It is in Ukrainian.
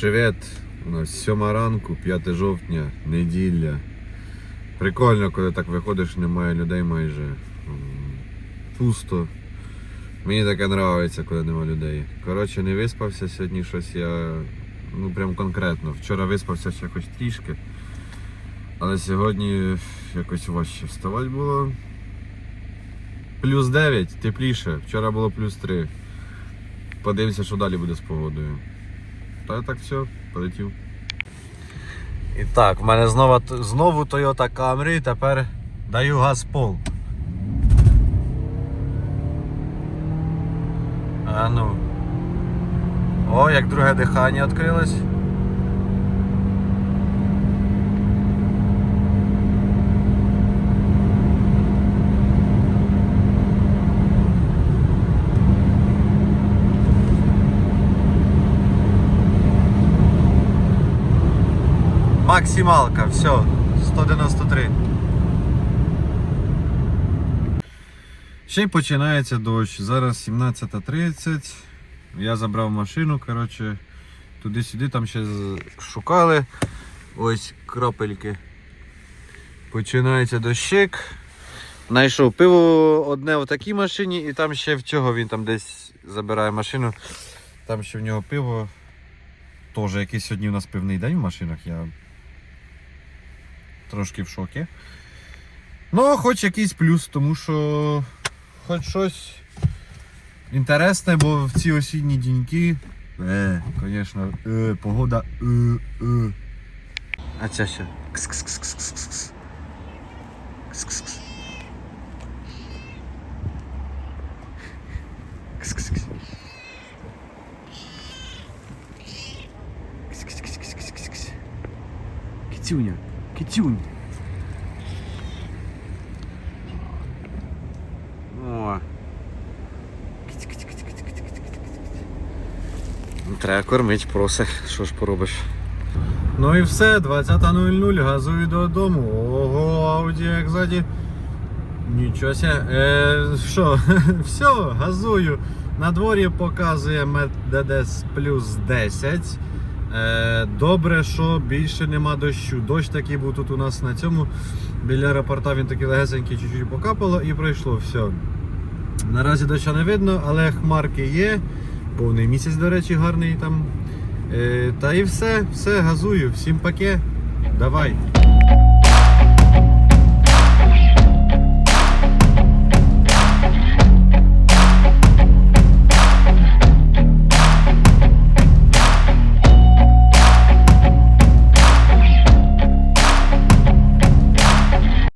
Привіт! У нас 7 ранку, 5 жовтня, неділя. Прикольно, коли так виходиш, немає людей майже. Пусто. Мені таке подобається, коли немає людей. Коротше, не виспався сьогодні щось я. Ну прям конкретно. Вчора виспався ще якось трішки. Але сьогодні якось важче вставати було. Плюс 9, тепліше. Вчора було плюс 3. Подивимося, що далі буде з погодою. Та так все, полетів. І так, в мене знову, знову Toyota Camry, тепер даю газ пол. А ну. О, як друге дихання відкрилось. Максималка, все, 193. Ще й починається дощ. Зараз 17.30. Я забрав машину, коротше, туди-сюди там ще шукали. Ось крапельки. Починається дощик. Знайшов пиво одне в такій машині, і там ще в цього він там десь забирає машину. Там ще в нього пиво. Теж якийсь сьогодні у нас пивний день в машинах. Я трошки в шокі. Ну, хоч якийсь плюс, тому що хоч щось інтересне, бо в ці осінні діньки. Е, звісно, е, погода. Е, е. А це що? Кс-кс-кс-кс-кс-кс. Кс-кс-кс. Кс-кс-кс. Кс-кс-кс-кс-кс-кс. Китюня, китюнь. О. Ну, Треба кормить, проси, що ж поробиш. Ну і все, 20.00, газую додому. Ого, ауді як ззаді. Нічого. Е, що, все, газую. На дворі показує Мерседес плюс 10. Е, добре, що більше нема дощу. Дощ такий був тут у нас на цьому. Біля аеропорта він такий легесенький, чуть-чуть покапало і пройшло все. Наразі доща не видно, але хмарки є. Повний місяць, до речі, гарний там. Е, та і все, все, газую. Всім паке. Давай.